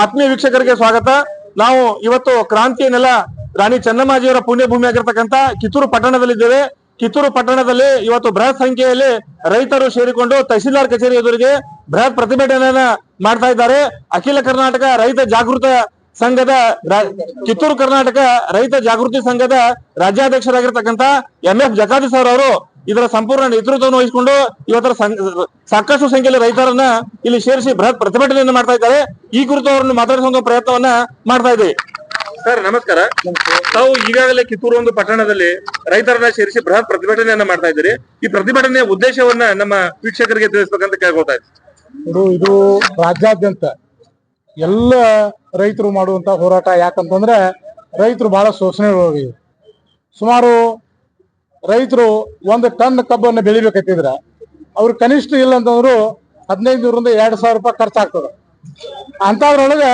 ಆತ್ಮೀಯ ವೀಕ್ಷಕರಿಗೆ ಸ್ವಾಗತ. ನಾವು ಇವತ್ತು ಕ್ರಾಂತಿ ನೆಲ ರಾಣಿ ಚೆನ್ನಮ್ಮಾಜಿಯವರ ಪುಣ್ಯ ಭೂಮಿ ಆಗಿರ್ತಕ್ಕಂತ ಕಿತ್ತೂರು ಪಟ್ಟಣದಲ್ಲಿದ್ದೇವೆ. ಕಿತ್ತೂರು ಪಟ್ಟಣದಲ್ಲಿ ಇವತ್ತು ಬೃಹತ್ ಸಂಖ್ಯೆಯಲ್ಲಿ ರೈತರು ಸೇರಿಕೊಂಡು ತಹಸೀಲ್ದಾರ್ ಕಚೇರಿ ಎದುರಿಗೆ ಬೃಹತ್ ಪ್ರತಿಭಟನೆಯನ್ನ ಮಾಡ್ತಾ ಇದ್ದಾರೆ. ಅಖಿಲ ಕರ್ನಾಟಕ ರೈತ ಜಾಗೃತ ಸಂಘದ ಕಿತ್ತೂರು ಕರ್ನಾಟಕ ರೈತ ಜಾಗೃತಿ ಸಂಘದ ರಾಜ್ಯಾಧ್ಯಕ್ಷರಾಗಿರ್ತಕ್ಕಂಥ ಎಂ ಎಫ್ ಜಕಾದಿ ಸರ್ ಅವರು ಇದರ ಸಂಪೂರ್ಣ ನೇತೃತ್ವವನ್ನು ವಹಿಸಿಕೊಂಡು ಇವತ್ತರ ಸಂಘ- ಸಾಕಷ್ಟು ಸಂಖ್ಯೆಯಲ್ಲಿ ರೈತರನ್ನ ಇಲ್ಲಿ ಸೇರಿಸಿ ಬೃಹತ್ ಪ್ರತಿಭಟನೆಯನ್ನು ಮಾಡ್ತಾ ಇದ್ದಾರೆ. ಈ ಕುರಿತು ಅವರನ್ನು ಮಾತಾಡಿಸುವಂತ ಪ್ರಯತ್ನವನ್ನ ಮಾಡ್ತಾ ಇದ್ದೀವಿ. ಸರ್ ನಮಸ್ಕಾರ. ತಾವು ಈಗಾಗಲೇ ಕಿತ್ತೂರು ಒಂದು ಪಟ್ಟಣದಲ್ಲಿ ರೈತರನ್ನ ಸೇರಿಸಿ ಬೃಹತ್ ಪ್ರತಿಭಟನೆಯನ್ನ ಮಾಡ್ತಾ ಇದ್ದೀರಿ. ಈ ಪ್ರತಿಭಟನೆಯ ಉದ್ದೇಶವನ್ನ ನಮ್ಮ ವೀಕ್ಷಕರಿಗೆ ತಿಳಿಸ್ಬೇಕಂತ ಕೇಳ್ಕೊಳ್ತಾ ಇದ್ದೀನಿ. ಇದು ಇದು ರಾಜ್ಯಾದ್ಯಂತ ಎಲ್ಲ ರೈತರು ಮಾಡುವಂತ ಹೋರಾಟ ಯಾಕಂತಂದ್ರೆ ರೈತರು ಬಹಳ ಶೋಷಣೆ ಸುಮಾರು ರೈತರು ಒಂದು ಟನ್ ಕಬ್ಬನ್ನು ಬೆಳಿಬೇಕತ್ತಿದ್ರ ಅವ್ರು ಕನಿಷ್ಠ ಇಲ್ಲ ಅಂತಂದ್ರು ಹದಿನೈದು ನೂರಿಂದ ಎರಡು ಸಾವಿರ ರೂಪಾಯಿ ಖರ್ಚಾಗ್ತದೆ. ಅಂಥದ್ರೊಳಗೆ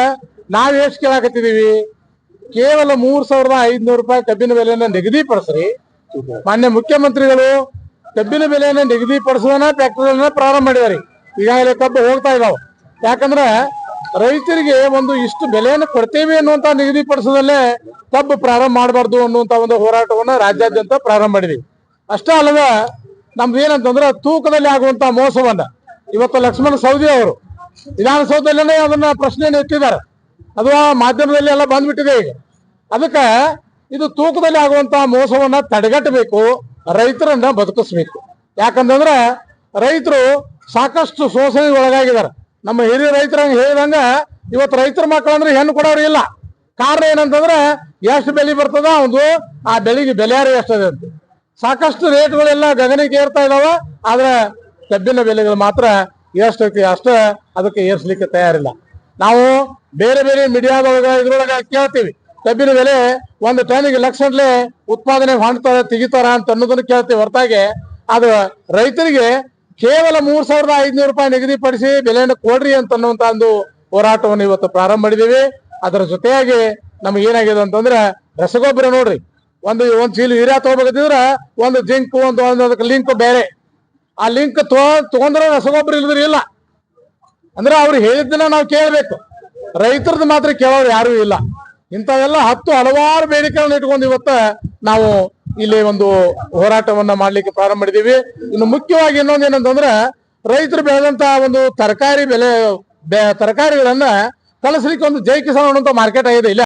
ನಾವು ಎಷ್ಟು ಕೇಳಾಕತ್ತಿದೀವಿ ಕೇವಲ ಮೂರ್ ಸಾವಿರದ ಐದುನೂರು ರೂಪಾಯಿ ಕಬ್ಬಿನ ಬೆಲೆಯನ್ನು ನಿಗದಿಪಡಿಸ್ರಿ. ಮಾನ್ಯ ಮುಖ್ಯಮಂತ್ರಿಗಳು ಕಬ್ಬಿನ ಬೆಲೆಯನ್ನ ನಿಗದಿಪಡಿಸೋದನ್ನ ಫ್ಯಾಕ್ಟರಿಯನ್ನ ಪ್ರಾರಂಭ ಮಾಡಿದಾರೆ ಈಗಾಗಲೇ ಕಬ್ಬು ಹೋಗ್ತಾ ಇದಾವೆ. ಯಾಕಂದ್ರೆ ರೈತರಿಗೆ ಒಂದು ಇಷ್ಟು ಬೆಲೆಯನ್ನು ಕೊಡ್ತೇವೆ ಅನ್ನುವಂತ ನಿಗದಿಪಡಿಸೋದಲ್ಲೇ ಕಬ್ಬು ಪ್ರಾರಂಭ ಮಾಡಬಾರ್ದು ಅನ್ನುವಂತ ಒಂದು ಹೋರಾಟವನ್ನು ರಾಜ್ಯಾದ್ಯಂತ ಪ್ರಾರಂಭ ಮಾಡಿದೀವಿ. ಅಷ್ಟೇ ಅಲ್ಲದೆ ನಮ್ದು ಏನಂತಂದ್ರೆ ತೂಕದಲ್ಲಿ ಆಗುವಂತ ಮೋಸವನ್ನ, ಇವತ್ತು ಲಕ್ಷ್ಮಣ ಸೌದಿ ಅವರು ವಿಧಾನಸೌಧದಲ್ಲೇ ಅದನ್ನ ಪ್ರಶ್ನೆಯನ್ನು ಎತ್ತಿದ್ದಾರೆ. ಅದು ಮಾಧ್ಯಮದಲ್ಲಿ ಎಲ್ಲ ಬಂದ್ಬಿಟ್ಟಿದೆ ಈಗ. ಅದಕ್ಕೆ ಇದು ತೂಕದಲ್ಲಿ ಆಗುವಂತ ಮೋಸವನ್ನ ತಡೆಗಟ್ಟಬೇಕು, ರೈತರನ್ನ ಬದುಕಿಸ್ಬೇಕು. ಯಾಕಂತಂದ್ರೆ ರೈತರು ಸಾಕಷ್ಟು ಶೋಷಣೆಗೆ ಒಳಗಾಗಿದ್ದಾರೆ. ನಮ್ಮ ಹಿರಿಯ ರೈತರ ಹೇಳಿದಂಗ ಇವತ್ತು ರೈತರ ಮಕ್ಕಳು ಅಂದ್ರೆ ಹೆಣ್ಣು ಕೊಡೋರು ಇಲ್ಲ. ಕಾರಣ ಏನಂತಂದ್ರೆ ಎಷ್ಟು ಬೆಲೆ ಬರ್ತದ ಒಂದು ಆ ಬೆಳೆಗೆ ಬೆಲೆಯಾರು ಎಷ್ಟದೆ ಅಂತ. ಸಾಕಷ್ಟು ರೇಟ್ಗಳೆಲ್ಲ ಗಗನಕ್ಕೆ ಏರ್ತಾ ಇದಾವ, ಆದ್ರೆ ಕಬ್ಬಿನ ಬೆಲೆಗಳು ಮಾತ್ರ ಎಷ್ಟೈತಿ ಅಷ್ಟ ಅದಕ್ಕೆ ಏರ್ಸ್ಲಿಕ್ಕೆ ತಯಾರಿಲ್ಲ. ನಾವು ಬೇರೆ ಬೇರೆ ಮೀಡಿಯಾದೊಳಗ ಇದ್ರೊಳಗ ಕೇಳ್ತೀವಿ. ಕಬ್ಬಿನ ಬೆಲೆ ಒಂದು ಟನ್ನಿಗೆ ಲಕ್ಷಗಟ್ಲೆ ಉತ್ಪಾದನೆ ಮಾಡ್ತಾರ ತೆಗಿತಾರ ಅಂತ ಅನ್ನೋದನ್ನ ಕೇಳ್ತೀವಿ ಹೊರತಾಗಿ. ಅದು ರೈತರಿಗೆ ಕೇವಲ ಮೂರ್ ಸಾವಿರದ ಐದ್ನೂರು ರೂಪಾಯಿ ನಿಗದಿಪಡಿಸಿ ಬೆಲೆಯನ್ನು ಕೊಡ್ರಿ ಅಂತ ಅನ್ನುವಂತ ಒಂದು ಹೋರಾಟವನ್ನು ಇವತ್ತು ಪ್ರಾರಂಭ ಮಾಡಿದೀವಿ ಅದರ ಜೊತೆಯಾಗಿ ನಮ್ಗೆ ಏನಾಗಿದೆ ಅಂತಂದ್ರೆ ರಸಗೊಬ್ಬರ ನೋಡ್ರಿ. ಒಂದು ಒಂದ್ ಚೀಲ ಯೂರಿಯಾ ತಗೋಬೇಕಂತಿದ್ರ ಒಂದು ಜಿಂಕ್, ಒಂದು ಅದಕ್ಕೆ ಲಿಂಕ್ ಬೇರೆ. ಆ ಲಿಂಕ್ ತಗೋ, ತಗೊಂಡ್ರೆ ರಸಗೊಬ್ಬರ ಇಲ್ದ್ರೆ ಇಲ್ಲ. ಅಂದ್ರೆ ಅವ್ರು ಹೇಳಿದ್ದನ್ನ ನಾವು ಕೇಳಬೇಕು. ರೈತರದ್ದು ಮಾತ್ರ ಕೇಳೋರು ಯಾರು ಇಲ್ಲ. ಇಂಥವೆಲ್ಲ ಹತ್ತು ಹಲವಾರು ಬೇಡಿಕೆಗಳನ್ನ ಇಟ್ಕೊಂಡು ಇವತ್ತ ನಾವು ಇಲ್ಲಿ ಒಂದು ಹೋರಾಟವನ್ನ ಮಾಡ್ಲಿಕ್ಕೆ ಪ್ರಾರಂಭ ಮಾಡಿದೀವಿ. ಇನ್ನು ಮುಖ್ಯವಾಗಿ ಇನ್ನೊಂದು ಏನಂತಂದ್ರೆ, ರೈತರು ಬೆಳೆದಂತ ಒಂದು ತರಕಾರಿ ಬೆಲೆ ತರಕಾರಿಗಳನ್ನ ಕಳಿಸ್ಲಿಕ್ಕೆ ಒಂದು ಜೈ ಕಿಸಾನ್ ಅನ್ನುವಂತ ಮಾರ್ಕೆಟ್ ಆಗಿದೆ. ಇಲ್ಲ